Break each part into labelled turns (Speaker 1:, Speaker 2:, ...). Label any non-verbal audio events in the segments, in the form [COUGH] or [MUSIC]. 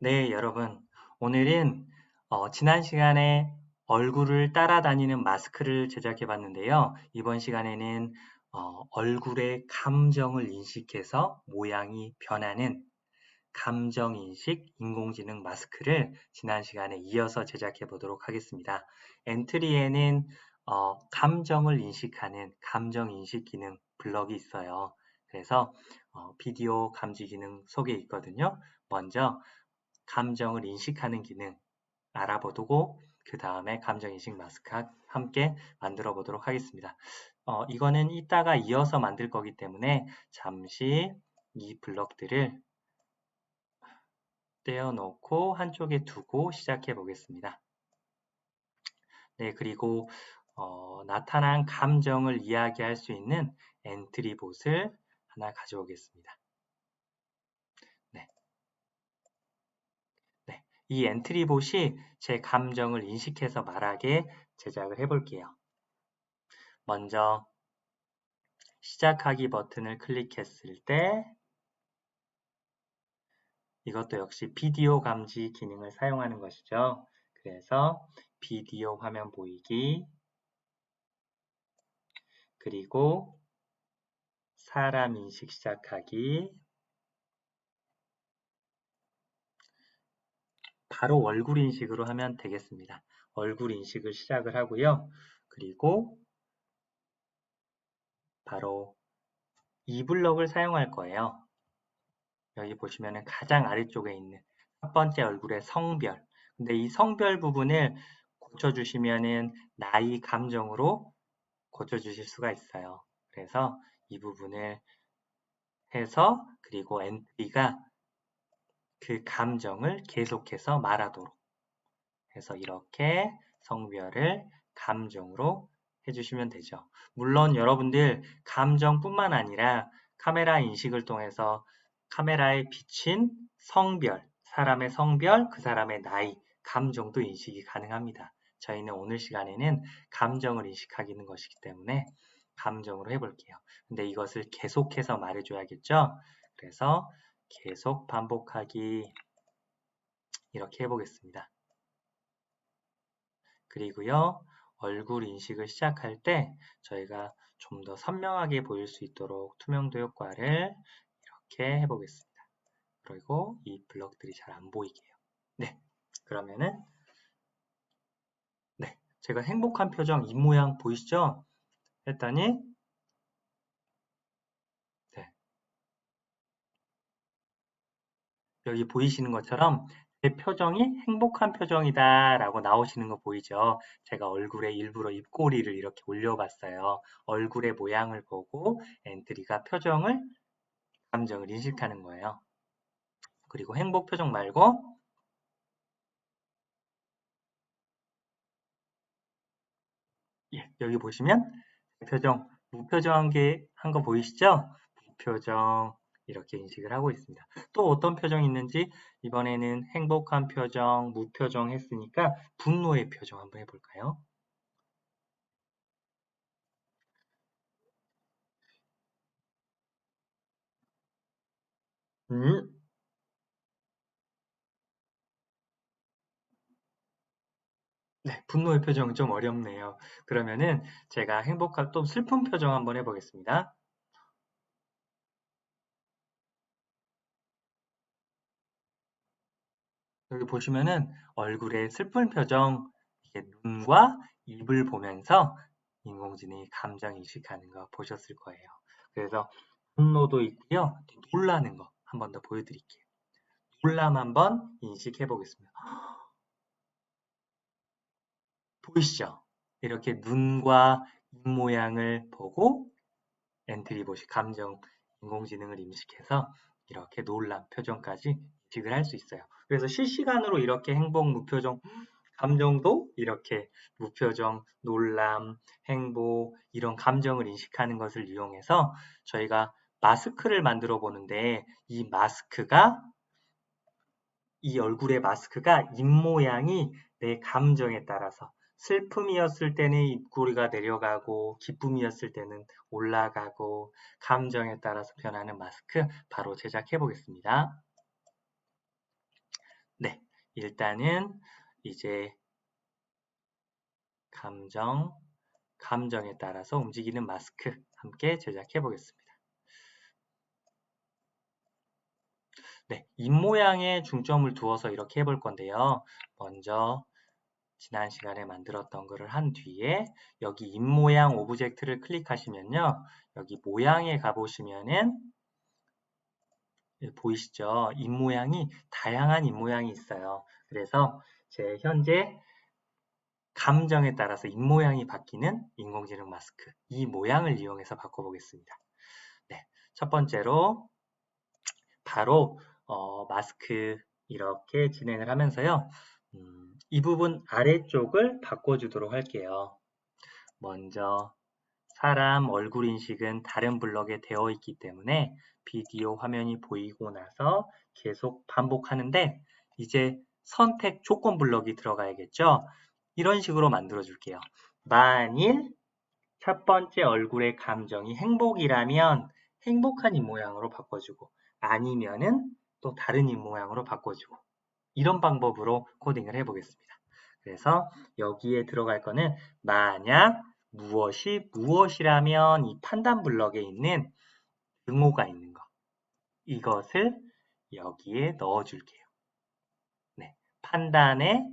Speaker 1: 네, 여러분. 오늘은 어, 지난 시간에 얼굴을 따라다니는 마스크를 제작해 봤는데요. 이번 시간에는 어, 얼굴의 감정을 인식해서 모양이 변하는 감정인식 인공지능 마스크를 지난 시간에 이어서 제작해 보도록 하겠습니다. 엔트리에는 어, 감정을 인식하는 감정인식 기능 블럭이 있어요. 그래서 어, 비디오 감지 기능 속에 있거든요. 먼저 감정을 인식하는 기능 알아보고 그 다음에 감정인식 마스크 함께 만들어 보도록 하겠습니다. 어, 이거는 이따가 이어서 만들 거기 때문에 잠시 이 블럭들을 떼어놓고 한쪽에 두고 시작해 보겠습니다. 네, 그리고 어, 나타난 감정을 이야기할 수 있는 엔트리봇을 하나 가져오겠습니다. 이 엔트리봇이 제 감정을 인식해서 말하게 제작을 해볼게요. 먼저 시작하기 버튼을 클릭했을 때 이것도 역시 비디오 감지 기능을 사용하는 것이죠. 그래서 비디오 화면 보이기 그리고 사람 인식 시작하기 바로 얼굴 인식으로 하면 되겠습니다. 얼굴 인식을 시작을 하고요. 그리고 바로 이 블럭을 사용할 거예요. 여기 보시면 가장 아래쪽에 있는 첫 번째 얼굴의 성별. 근데 이 성별 부분을 고쳐주시면은 나이 감정으로 고쳐주실 수가 있어요. 그래서 이 부분을 해서 그리고 엔트리가 그 감정을 계속해서 말하도록 해서 이렇게 성별을 감정으로 해주시면 되죠. 물론 여러분들 감정뿐만 아니라 카메라 인식을 통해서 카메라에 비친 성별, 사람의 성별, 그 사람의 나이, 감정도 인식이 가능합니다. 저희는 오늘 시간에는 감정을 인식하기는 것이기 때문에 감정으로 해볼게요. 근데 이것을 계속해서 말해줘야겠죠? 그래서 계속 반복하기 이렇게 해보겠습니다. 그리고요. 얼굴 인식을 시작할 때 저희가 좀 더 선명하게 보일 수 있도록 투명도 효과를 이렇게 해보겠습니다. 그리고 이 블럭들이 잘 안 보이게 요 네, 그러면은 네, 제가 행복한 표정 입 모양 보이시죠? 했더니 여기 보이시는 것처럼 제 표정이 행복한 표정이다 라고 나오시는 거 보이죠? 제가 얼굴에 일부러 입꼬리를 이렇게 올려봤어요. 얼굴의 모양을 보고 엔트리가 표정을, 감정을 인식하는 거예요. 그리고 행복 표정 말고 예, 여기 보시면 표정, 무표정한 게 한 거 보이시죠? 무표정, 이렇게 인식을 하고 있습니다. 또 어떤 표정이 있는지 이번에는 행복한 표정, 무표정 했으니까 분노의 표정 한번 해볼까요? 음. 네, 분노의 표정 좀 어렵네요. 그러면은 제가 행복한 또 슬픈 표정 한번 해보겠습니다. 여기 보시면은 얼굴에 슬픈 표정, 눈과 입을 보면서 인공지능이 감정 인식하는 거 보셨을 거예요. 그래서 분노도 있고요. 놀라는 거 한 번 더 보여드릴게요. 놀람 한번 인식해 보겠습니다. [GASPS] 보이시죠? 이렇게 눈과 입 모양을 보고 엔트리봇이 감정 인공지능을 인식해서 이렇게 놀람 표정까지 인식을 할 수 있어요. 그래서 실시간으로 이렇게 행복, 무표정, 감정도 이렇게 무표정, 놀람, 행복 이런 감정을 인식하는 것을 이용해서 저희가 마스크를 만들어 보는데 이 마스크가 이 얼굴의 마스크가 입 모양이 내 감정에 따라서 슬픔이었을 때는 입꼬리가 내려가고 기쁨이었을 때는 올라가고 감정에 따라서 변하는 마스크 바로 제작해 보겠습니다. 네, 일단은 이제 감정, 감정에 따라서 움직이는 마스크 함께 제작해 보겠습니다. 네, 입모양에 중점을 두어서 이렇게 해볼 건데요. 먼저 지난 시간에 만들었던 것을 한 뒤에 여기 입모양 오브젝트를 클릭하시면요. 여기 모양에 가보시면은 보이시죠? 입 모양이 다양한 입 모양이 있어요. 그래서 제 현재 감정에 따라서 입 모양이 바뀌는 인공지능 마스크 이 모양을 이용해서 바꿔보겠습니다. 네, 첫 번째로 바로 어, 마스크 이렇게 진행을 하면서요. 음, 이 부분 아래쪽을 바꿔주도록 할게요. 먼저 사람 얼굴 인식은 다른 블럭에 되어 있기 때문에 비디오 화면이 보이고 나서 계속 반복하는데 이제 선택 조건 블럭이 들어가야겠죠. 이런 식으로 만들어 줄게요. 만일 첫 번째 얼굴의 감정이 행복이라면 행복한 이 모양으로 바꿔주고 아니면은 또 다른 입 모양으로 바꿔주고 이런 방법으로 코딩을 해보겠습니다. 그래서 여기에 들어갈 거는 만약 무엇이 무엇이라면 이 판단 블럭에 있는 등호가 있는 거 이것을 여기에 넣어줄게요. 네, 판단의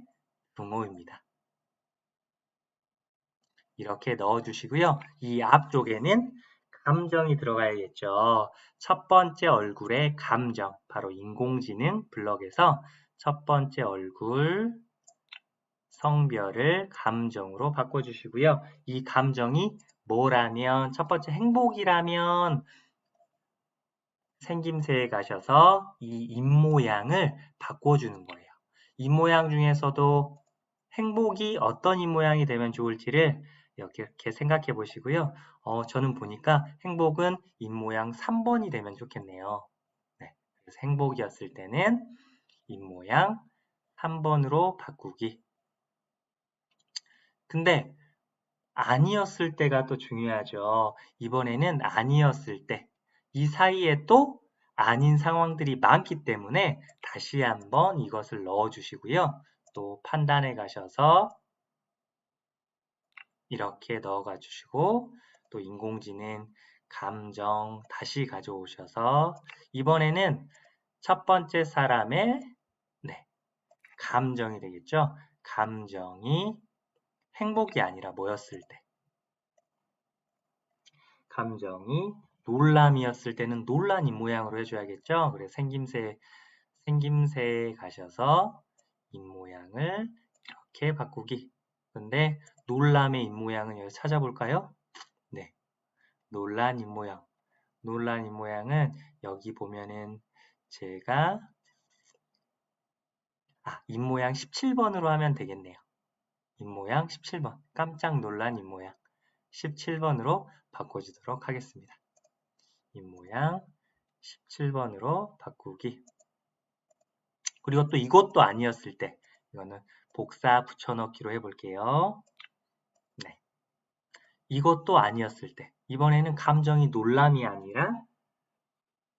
Speaker 1: 등호입니다. 이렇게 넣어주시고요. 이 앞쪽에는 감정이 들어가야겠죠. 첫 번째 얼굴의 감정, 바로 인공지능 블럭에서 첫 번째 얼굴 성별을 감정으로 바꿔주시고요. 이 감정이 뭐라면 첫 번째 행복이라면 생김새에 가셔서 이 입모양을 바꿔주는 거예요. 입모양 중에서도 행복이 어떤 입모양이 되면 좋을지를 이렇게, 생각해 보시고요. 어, 저는 보니까 행복은 입모양 3번이 되면 좋겠네요. 네, 그래서 행복이었을 때는 입모양 3번으로 바꾸기. 근데 아니었을 때가 또 중요하죠. 이번에는 아니었을 때. 이 사이에 또 아닌 상황들이 많기 때문에 다시 한번 이것을 넣어 주시고요. 또 판단에 가셔서 이렇게 넣어가 주시고 또 인공지능 감정 다시 가져오셔서 이번에는 첫 번째 사람의 네, 감정이 되겠죠. 감정이 행복이 아니라 뭐였을 때 감정이 놀람이었을 때는 놀란 입모양으로 해줘야겠죠. 그래서 생김새 생김새에 가셔서 입모양을 이렇게 바꾸기 근데 놀람의 입모양은 여기 찾아볼까요? 네. 놀란 입모양. 놀란 입모양은 여기 보면은 제가 아, 입모양 17번으로 하면 되겠네요. 입모양 17번. 깜짝 놀란 입모양. 17번으로 바꿔주도록 하겠습니다. 입모양 17번으로 바꾸기. 그리고 또 이것도 아니었을 때 이거는 복사 붙여넣기로 해볼게요. 네. 이것도 아니었을 때 이번에는 감정이 놀람이 아니라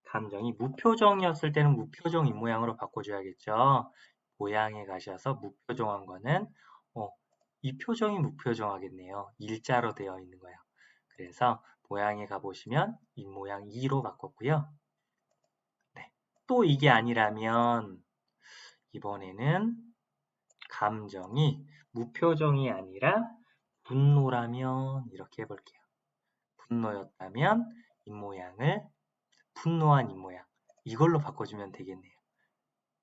Speaker 1: 감정이 무표정이었을 때는 무표정 입모양으로 바꿔줘야겠죠. 모양에 가셔서 무표정한 거는 어, 이 표정이 무표정하겠네요. 일자로 되어 있는 거예요. 그래서 모양에 가보시면 입모양 2로 바꿨고요. 네. 또 이게 아니라면 이번에는 감정이 무표정이 아니라 분노라면 이렇게 해볼게요. 분노였다면 입모양을 분노한 입모양 이걸로 바꿔주면 되겠네요.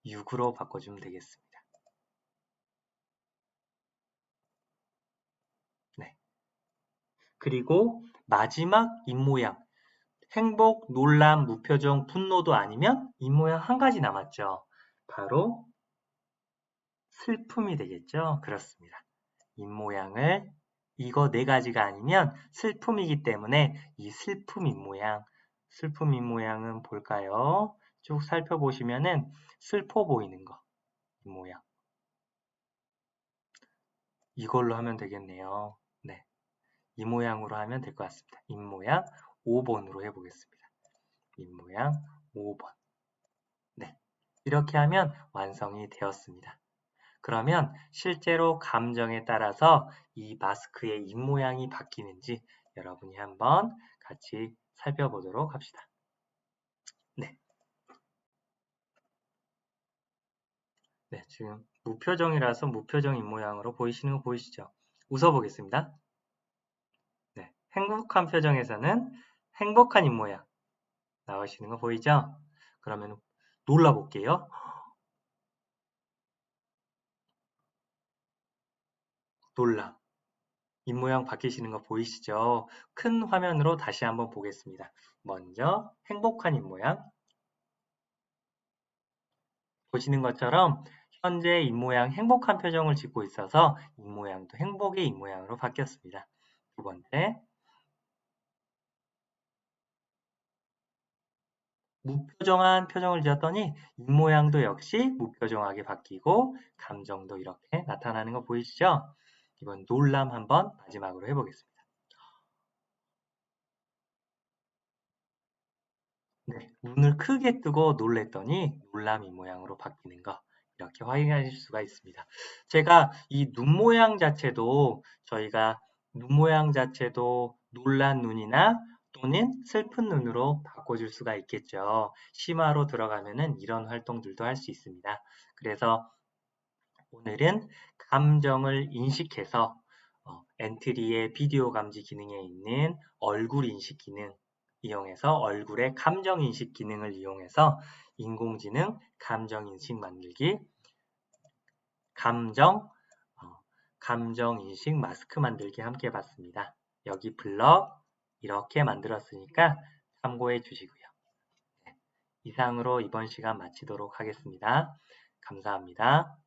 Speaker 1: 6으로 바꿔주면 되겠습니다. 네. 그리고 마지막 입모양 행복, 놀람, 무표정, 분노도 아니면 입모양 한 가지 남았죠. 바로 슬픔이 되겠죠? 그렇습니다. 입모양을 이거 네 가지가 아니면 슬픔이기 때문에 이 슬픔 입모양, 슬픔 입모양은 볼까요? 쭉 살펴보시면은 슬퍼 보이는 거, 입모양. 이걸로 하면 되겠네요. 네. 이 모양으로 하면 될 것 같습니다. 입모양 5번으로 해보겠습니다. 입모양 5번. 네. 이렇게 하면 완성이 되었습니다. 그러면 실제로 감정에 따라서 이 마스크의 입모양이 바뀌는지 여러분이 한번 같이 살펴보도록 합시다. 네. 네, 지금 무표정이라서 무표정 입모양으로 보이시는 거 보이시죠? 웃어보겠습니다. 네, 행복한 표정에서는 행복한 입모양 나오시는 거 보이죠? 그러면 놀라볼게요. 놀라. 입모양 바뀌시는 거 보이시죠? 큰 화면으로 다시 한번 보겠습니다. 먼저 행복한 입모양. 보시는 것처럼 현재 입모양 행복한 표정을 짓고 있어서 입모양도 행복의 입모양으로 바뀌었습니다. 두 번째, 무표정한 표정을 지었더니 입모양도 역시 무표정하게 바뀌고 감정도 이렇게 나타나는 거 보이시죠? 이번 놀람 한번 마지막으로 해보겠습니다. 네, 눈을 크게 뜨고 놀랬더니 놀람 입모양으로 바뀌는 거 이렇게 확인하실 수가 있습니다. 제가 이 눈 모양 자체도 저희가 눈 모양 자체도 놀란 눈이나 또는 슬픈 눈으로 바꿔줄 수가 있겠죠. 심화로 들어가면은 이런 활동들도 할 수 있습니다. 그래서 오늘은 감정을 인식해서 어, 엔트리의 비디오 감지 기능에 있는 얼굴 인식 기능 이용해서 얼굴의 감정 인식 기능을 이용해서 인공지능 감정 인식 만들기 감정 어, 감정 인식 마스크 만들기 함께 봤습니다. 여기 블럭 이렇게 만들었으니까 참고해 주시고요. 네, 이상으로 이번 시간 마치도록 하겠습니다. 감사합니다.